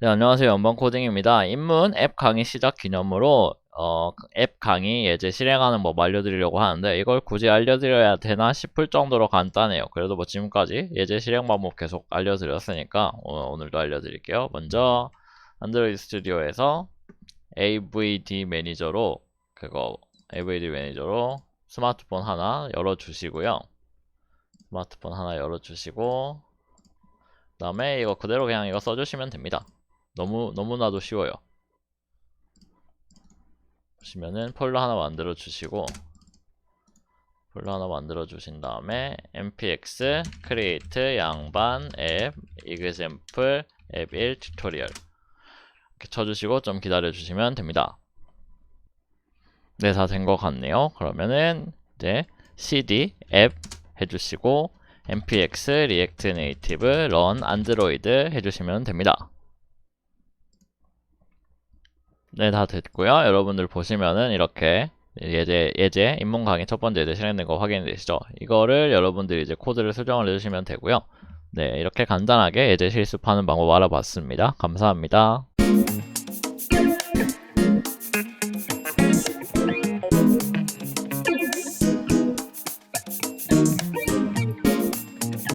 네, 안녕하세요. 연방 코딩입니다. 입문 앱 강의 시작 기념으로 어, 앱 강의 예제 실행하는 법 알려드리려고 하는데 이걸 굳이 알려드려야 되나 싶을 정도로 간단해요. 그래도 뭐 지금까지 예제 실행 방법 계속 알려드렸으니까 오, 오늘도 알려드릴게요. 먼저 안드로이드 스튜디오에서 AVD 매니저로 그거 AVD 매니저로 스마트폰 하나 열어주시고요. 스마트폰 하나 열어주시고 그 다음에 이거 그대로 그냥 이거 써주시면 됩니다. 너무 너무나도 쉬워요. 보시면은 폴더 하나 만들어 주시고 폴더 하나 만들어 주신 다음에 npx create 양반 앱 example 앱1 튜토리얼 이렇게 쳐주시고 좀 기다려 주시면 됩니다. 네, 다 된 것 같네요. 그러면은 이제 cd 앱 해주시고 npx react native run android 해주시면 됩니다. 네, 다 됐고요. 여러분들 보시면은 이렇게 예제, 예제, 입문 강의 첫 번째 예제 실행된 거 확인되시죠? 이거를 여러분들이 이제 코드를 수정을 해주시면 되고요. 네, 이렇게 간단하게 예제 실습하는 방법 알아봤습니다. 감사합니다.